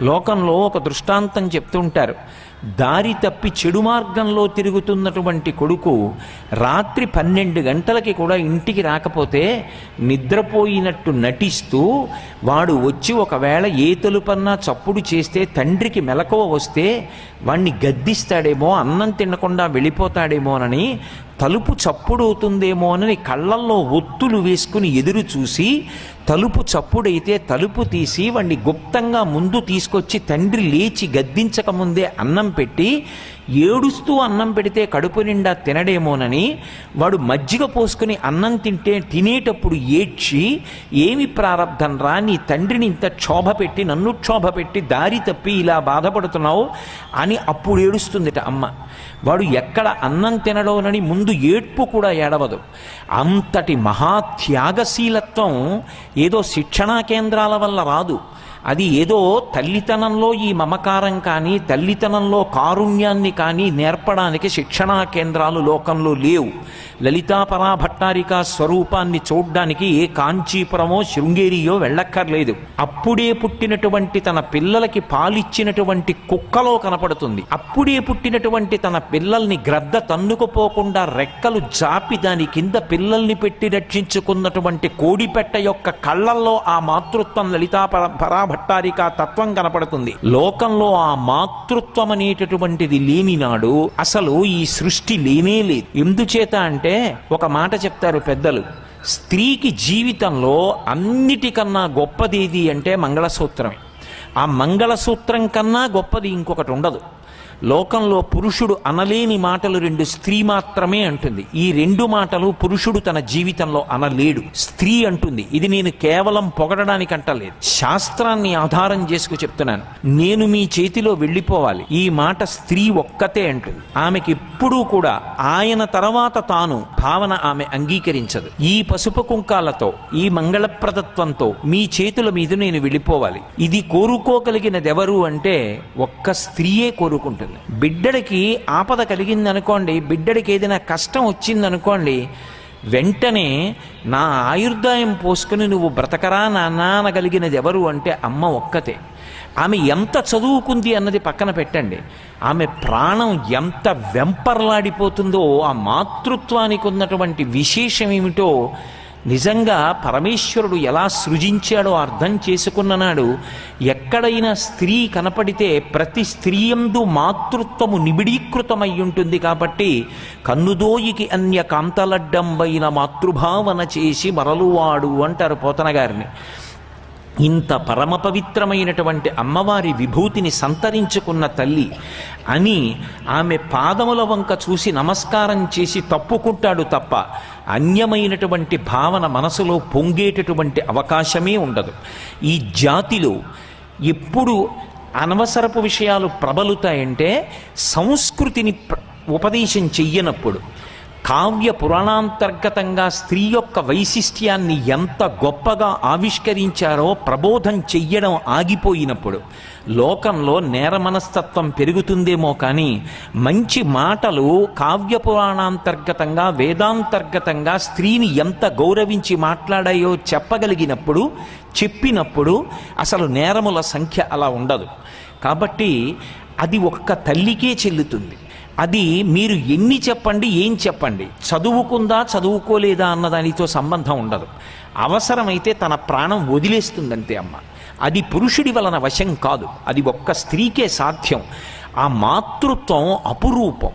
లోకంలో ఒక దృష్టాంతం చెప్తుంటారు. దారి తప్పి చెడు మార్గంలో తిరుగుతున్నటువంటి కొడుకు రాత్రి పన్నెండు గంటలకి కూడా ఇంటికి రాకపోతే నిద్రపోయినట్టు నటిస్తూ వాడు వచ్చి ఒకవేళ ఏ తలుపన్నా చప్పుడు చేస్తే తండ్రికి మెలకువ వస్తే వాణ్ణి గద్దిస్తాడేమో అన్నం తినకుండా వెళ్ళిపోతాడేమోనని తలుపు చప్పుడవుతుందేమోనని కళ్ళల్లో ఒత్తులు వేసుకుని ఎదురు చూసి తలుపు చప్పుడైతే తలుపు తీసి వాణ్ణి గుప్తంగా ముందు తీసుకొచ్చి తండ్రి లేచి గద్దించకముందే అన్నం పెట్టి ఏడుస్తూ అన్నం పెడితే కడుపు నిండా తినడేమోనని వాడు మజ్జిగ పోసుకుని అన్నం తింటే తినేటప్పుడు ఏడ్చి ఏమి ప్రారంధం రా నీ తండ్రిని ఇంత క్షోభ పెట్టి నన్ను క్షోభ పెట్టి దారి తప్పి ఇలా బాధపడుతున్నావు? అని అప్పుడు ఏడుస్తుందిట అమ్మ. వాడు ఎక్కడ అన్నం తినడోనని ముందు ఏడ్పు కూడా ఏడవదు. అంతటి మహాత్యాగశీలత్వం ఏదో శిక్షణా కేంద్రాల వల్ల రాదు. అది ఏదో తల్లితనంలో ఈ మమకారం కానీ తల్లితనంలో కారుణ్యాన్ని కానీ నేర్పడానికి శిక్షణా కేంద్రాలు లోకంలో లేవు. లలితాపరా భట్టారిక స్వరూపాన్ని చూడ్డానికి ఏ కాంచీపురమో శృంగేరియో వెళ్ళక్కర్లేదు. అప్పుడే పుట్టినటువంటి తన పిల్లలకి పాలిచ్చినటువంటి కుక్కలో కనపడుతుంది. అప్పుడే పుట్టినటువంటి తన పిల్లల్ని గ్రద్ద తన్నుకుపోకుండా రెక్కలు జాపి దాని కింద పిల్లల్ని పెట్టి రక్షించుకున్నటువంటి కోడిపెట్ట యొక్క కళ్ళల్లో ఆ మాతృత్వం లలితా పర- భట్టారిక తత్వం కనపడుతుంది. లోకంలో ఆ మాతృత్వం అనేటటువంటిది లేని నాడు అసలు ఈ సృష్టి లేనే లేదు. ఎందుచేత అంటే ఒక మాట చెప్తారు పెద్దలు. స్త్రీకి జీవితంలో అన్నిటికన్నా గొప్పది ఏది అంటే మంగళసూత్రమే. ఆ మంగళసూత్రం కన్నా గొప్పది ఇంకొకటి ఉండదు. లోకంలో పురుషుడు అనలేని మాటలు రెండు స్త్రీ మాత్రమే అంటుంది. ఈ రెండు మాటలు పురుషుడు తన జీవితంలో అనలేడు. స్త్రీ అంటుంది. ఇది నేను కేవలం పొగడడానికి అంటలేదు శాస్త్రాన్ని ఆధారం చేసుకు చెప్తున్నాను. నేను మీ చేతిలో వెళ్ళిపోవాలి. ఈ మాట స్త్రీ ఒక్కతే అంటుంది. ఆమెకి ఎప్పుడూ కూడా ఆయన తర్వాత తాను భావన ఆమె అంగీకరించదు. ఈ పసుపు కుంకాలతో ఈ మంగళప్రదత్వంతో మీ చేతుల మీద నేను వెళ్ళిపోవాలి. ఇది కోరుకు కోరుకోగలిగినదెవరు అంటే ఒక్క స్త్రీయే కోరుకుంటుంది. బిడ్డడికి ఆపద కలిగిందనుకోండి బిడ్డడికి ఏదైనా కష్టం వచ్చిందనుకోండి వెంటనే నా ఆయుర్దాయం పోసుకుని నువ్వు బ్రతకరా నాన్న అనగలిగినది ఎవరు అంటే అమ్మ ఒక్కతే. ఆమె ఎంత చదువుకుంది అన్నది పక్కన పెట్టండి. ఆమె ప్రాణం ఎంత వెంపర్లాడిపోతుందో ఆ మాతృత్వానికి ఉన్నటువంటి విశేషం ఏమిటో నిజంగా పరమేశ్వరుడు ఎలా సృజించాడో అర్థం చేసుకున్ననాడు ఎక్కడైనా స్త్రీ కనపడితే ప్రతి స్త్రీయందు మాతృత్వము నిబిడీకృతమై ఉంటుంది కాబట్టి కన్నుదోయికి అన్య కాంతలడ్డంబైన మాతృభావన చేసి మరలువాడు అంటారు పోతన గారిని ఇంత పరమ పవిత్రమైనటువంటి అమ్మవారి విభూతిని సంతరించుకున్న తల్లి అని ఆమె పాదముల వంక చూసి నమస్కారం చేసి తప్పుకుంటాడు తప్ప అన్యమైనటువంటి భావన మనసులో పొంగేటటువంటి అవకాశమే ఉండదు. ఈ జాతిలో ఎప్పుడు అనవసరపు విషయాలు ప్రబలుతాయంటే సంస్కృతిని ఉపదేశం చెయ్యనప్పుడు కావ్య పురాణాంతర్గతంగా స్త్రీ యొక్క వైశిష్ట్యాన్ని ఎంత గొప్పగా ఆవిష్కరించారో ప్రబోధం చెయ్యడం ఆగిపోయినప్పుడు లోకంలో నేర మనస్తత్వం పెరుగుతుందేమో కానీ మంచి మాటలు కావ్య పురాణాంతర్గతంగా వేదాంతర్గతంగా స్త్రీని ఎంత గౌరవించి మాట్లాడాయో చెప్పగలిగినప్పుడు చెప్పినప్పుడు అసలు నేరముల సంఖ్య అలా ఉండదు. కాబట్టి అది ఒక్క తల్లికే చెల్లుతుంది. అది మీరు ఎన్ని చెప్పండి ఏం చెప్పండి? చదువుకుందా చదువుకోలేదా అన్న దానితో సంబంధం ఉండదు. అవసరమైతే తన ప్రాణం వదిలేస్తుందంతే అమ్మ. అది పురుషుడి వలన వశం కాదు. అది ఒక్క స్త్రీకే సాధ్యం. ఆ మాతృత్వం అపురూపం.